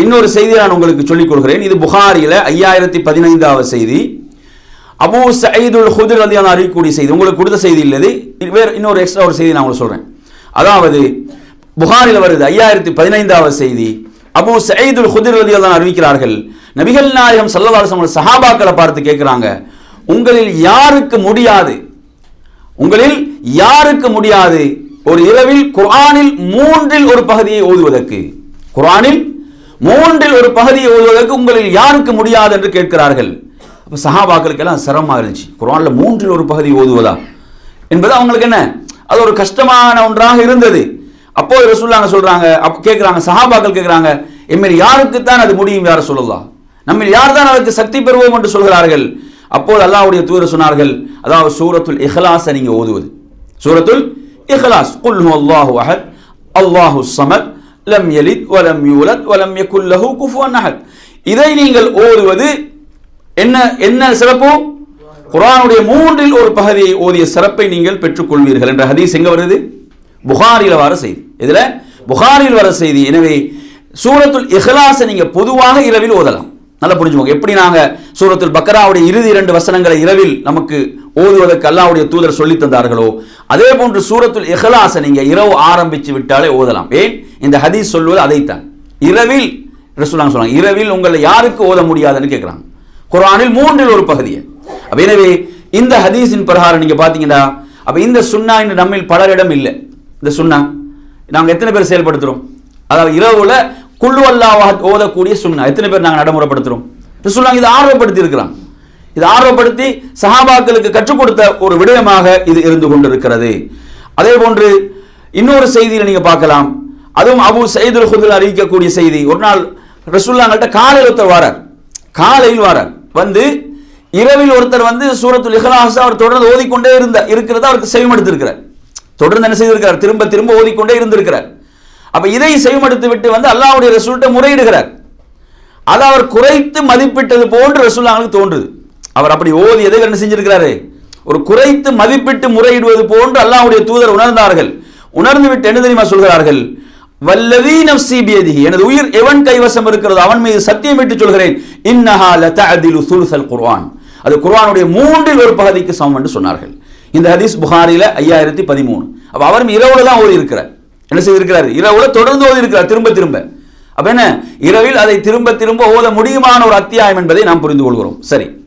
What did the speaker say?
இன்னொரு செய்தியை நான் உங்களுக்கு சொல்லிக் கொள்கிறேன். இது புகாரியில் ஐயாயிரத்தி பதினைந்தாவது செய்தி. அபு சயீதுல் ஹுதிர் ரலியல்லாஹு அன்ஹு அறிவிக்கக்கூடிய செய்தி. உங்களுக்கு கொடுத்த செய்தி இல்லது வேறு இன்னொரு எக்ஸ்ட்ரா ஒரு செய்தி நான் உங்களுக்கு சொல்கிறேன் அதாவது புகாரில் வருது ஐயாயிரத்தி பதினைந்தாவது செய்தி. அபு சயீதுல் ஹுதிர் ரலியல்லாஹு தான் அறிவிக்கிறார்கள். நபிகள் நாயகம் ஸல்லல்லாஹு சஹாபாக்களை பார்த்து கேட்குறாங்க. உங்களில் யாருக்கு முடியாது? உங்களில் யாருக்கு முடியாது? ஒரு இரவில் குரானில் மூன்றில் ஒரு பகுதியை ஓதுவதற்கு. குரானில் மூன்றில் ஒரு பகுதியை ஓதுவதற்கு உங்களில் யாருக்கு முடியாது என்று கேட்கிறார்கள். அப்ப சஹாபாக்களுக்கெல்லாம் சிரமமா இருந்துச்சு. குரானில் மூன்றில் ஒரு பகுதி ஓதுவதா? என்பது அவங்களுக்கு என்ன? அது ஒரு கஷ்டமான ஒன்றாக இருந்தது. அப்போ ரசூல்லாங்க சொல்கிறாங்க அப் கேட்குறாங்க சஹாபாக்கள் கேட்குறாங்க எம்மில் யாருக்குத்தான் அது முடியும் யார சொல்லலாம் நம்மில் யார் தான் அதற்கு சக்தி பெறுவோம் என்று சொல்கிறார்கள். அப்போது அல்லாவுடைய தூர சொன்னார்கள் அதாவது சூரத்துல் இஹ்லாஸை நீங்கள் ஓதுவது. சூரத்துல் இஹ்லாஸ் குல் அல்லாஹு அஹத் அல்லாஹு சமத் லம் யலித் வலம் யூலத் வலம் யகுல்லஹு குஃபுவன் அஹத் இதை நீங்கள் ஓதுவது என்ன என்ன சிறப்பு? குரானுடைய மூன்றில் ஒரு பகுதியை ஓதிய சிறப்பை நீங்கள் பெற்றுக்கொள்வீர்கள் என்ற ஹதீஸ் எங்க வருது? புகாரில் வர செய்தி. இதுல புகாரில் வர செய்தி. எனவே சூரத்துல் இஹ்லாஸை நீங்க பொதுவாக இரவில் ஓதலாம். நல்லா புரிஞ்சுக்கோங்க. எப்படி நாங்கள் சூரத்தில் பக்கராவுடைய இறுதி இரண்டு வசனங்களை இரவில் நமக்கு ஓதுவதற்கு அல்லாவுடைய தூதர் சொல்லி தந்தார்களோ அதே போன்று சூரத்துல் இஹ்லாஸை நீங்கள் இரவு ஆரம்பித்து விட்டாலே ஓதலாம். ஏன்? இந்த ஹதீஸ் சொல்வது அதைத்தான். இரவில் ரசூலுல்லாஹ் சொல்றாங்க இரவில் உங்களை யாருக்கு ஓத முடியாதுன்னு கேட்குறாங்க குரானில் மூன்றில் ஒரு பகுதியை. அப்போ எனவே இந்த ஹதீஸின் பிரகாரம் நீங்கள் பார்த்தீங்கன்னா அப்போ இந்த சுண்ணா இன்று நம்மில் பலரிடம் இல்லை. இந்த சுண்ணா நாங்கள் எத்தனை பேர் செயல்படுத்துகிறோம் அதாவது இரவுல குள்ளு அல்லாஹ் ஓதக்கூடிய சுண்ணா. எத்தனை பேர் நாங்கள் நடைமுறைப்படுத்துறோம்? ரசூலுல்லாஹ் இதை ஆர்வப்படுத்தி இருக்கிறான் இது ஆர்வப்படுத்தி சஹாபாக்களுக்கு கற்றுக் கொடுத்த ஒரு விடயமாக இது இருந்து கொண்டிருக்கிறது. அதே போன்று இன்னொரு செய்தியில் நீங்க பார்க்கலாம். அதுவும் அபு சைதுல் ஹுதுல் அறிவிக்கக்கூடிய செய்தி. ஒரு நாள் ரசூல்லாங்கள்ட்ட காலையில் ஒருத்தர் வாரார். காலையில் வாரார். வந்து இரவில் ஒருத்தர் வந்து சூரத்துல் இஹலாஸ் அவர் தொடர்ந்து ஓதிக்கொண்டே இருந்த இருக்கிறத அவருக்கு செவிமடுத்திருக்கிறார். தொடர்ந்து என்ன செய்திருக்கிறார்? திரும்ப திரும்ப ஓதிக்கொண்டே இருந்திருக்கிறார். அப்ப இதை செவிமடுத்து விட்டு வந்து அல்லாவுடைய ரசூல்கிட்ட முறையிடுகிறார். அதை அவர் குறைத்து மதிப்பிட்டது போன்று ரசூல்லாங்களுக்கு தோன்றுது. அவர் அப்படி ஓதியதை என்ன செஞ்சிருக்கிறாரு? ஒரு குறைத்து மதிப்பிட்டு முறையிடுவது போன்று அல்லாவுடைய தூதர் உணர்ந்தார்கள். உணர்ந்து விட்டு என்ன தெரியுமா சொல்கிறார்கள்? வல்லவி நப்சி எனது உயிர் எவன் கைவசம் இருக்கிறது அவன் மீது சத்தியம் விட்டு சொல்கிறேன். இன்னஹா லதஅதிலு சுல்சல் குர்ஆன். அது குர்ஆனுடைய மூன்றில் ஒரு பகுதிக்கு சமம் என்று சொன்னார்கள். இந்த ஹதீஸ் புகாரில ஐயாயிரத்தி பதிமூணு. அப்போ அவரும் இரவுல தான் ஓடி இருக்கிறார் என்ன செய்திருக்கிறார்? இரவுல தொடர்ந்து ஓதி இருக்கிறார் திரும்ப திரும்ப. அப்ப என்ன? இரவில் அதை திரும்ப திரும்ப ஓத முடியுமான ஒரு அத்தியாயம் என்பதை நாம் புரிந்து கொள்கிறோம். சரி.